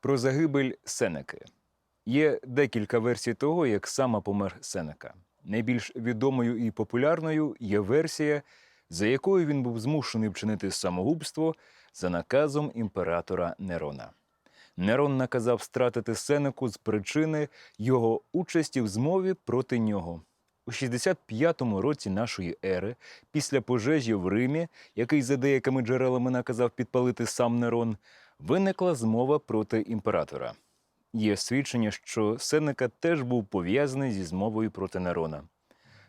Про загибель Сенеки. Є декілька версій того, як саме помер Сенека. Найбільш відомою і популярною є версія, за якою він був змушений вчинити самогубство за наказом імператора Нерона. Нерон наказав стратити Сенеку з причини його участі в змові проти нього. У 65-му році нашої ери, після пожежі в Римі, який за деякими джерелами наказав підпалити сам Нерон, виникла змова проти імператора. Є свідчення, що Сенека теж був пов'язаний зі змовою проти Нерона.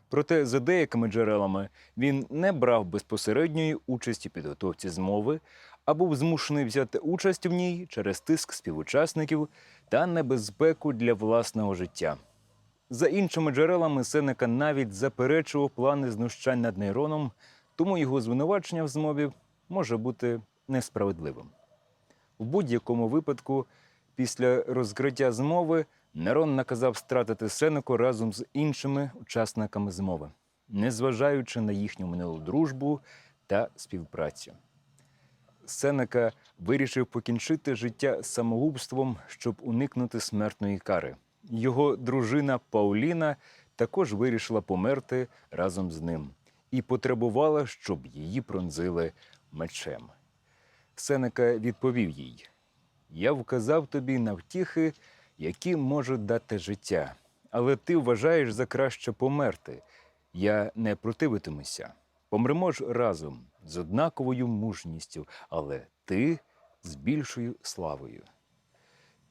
Проте, за деякими джерелами, він не брав безпосередньої участі в підготовці змови, а був змушений взяти участь в ній через тиск співучасників та небезпеку для власного життя. За іншими джерелами, Сенека навіть заперечував плани знущань над Нейроном, тому його звинувачення в змові може бути несправедливим. У будь-якому випадку, після розкриття змови, Нерон наказав стратити Сенеку разом з іншими учасниками змови, незважаючи на їхню минулу дружбу та співпрацю. Сенека вирішив покінчити життя самогубством, щоб уникнути смертної кари. Його дружина Пауліна також вирішила померти разом з ним і потребувала, щоб її пронзили мечем. Сенека відповів їй: Я вказав тобі на втіхи, які можуть дати життя, але ти вважаєш за краще померти. Я не противитимуся. Помремо ж разом з однаковою мужністю, але ти з більшою славою.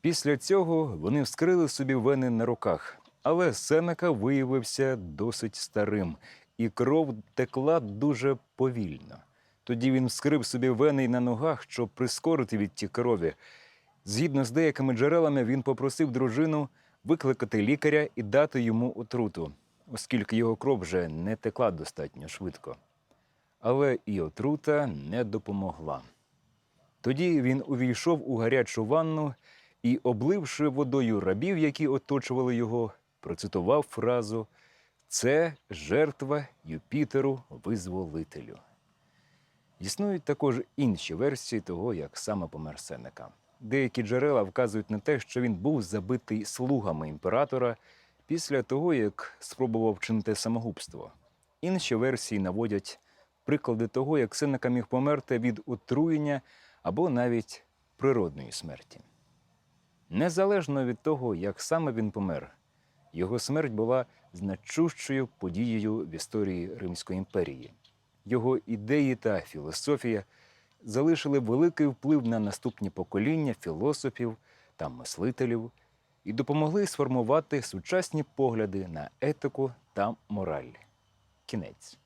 Після цього вони вскрили собі вени на руках, але Сенека виявився досить старим, і кров текла дуже повільно. Тоді він вскрив собі вени на ногах, щоб прискорити відтік крові. Згідно з деякими джерелами, він попросив дружину викликати лікаря і дати йому отруту, оскільки його кров вже не текла достатньо швидко. Але і отрута не допомогла. Тоді він увійшов у гарячу ванну і, обливши водою рабів, які оточували його, процитував фразу Це жертва Юпітеру визволителю. Існують також інші версії того, як саме помер Сенека. Деякі джерела вказують на те, що він був забитий слугами імператора після того, як спробував вчинити самогубство. Інші версії наводять приклади того, як Сенека міг померти від отруєння або навіть природної смерті. Незалежно від того, як саме він помер, його смерть була значущою подією в історії Римської імперії. Його ідеї та філософія залишили великий вплив на наступні покоління філософів та мислителів і допомогли сформувати сучасні погляди на етику та мораль. Кінець.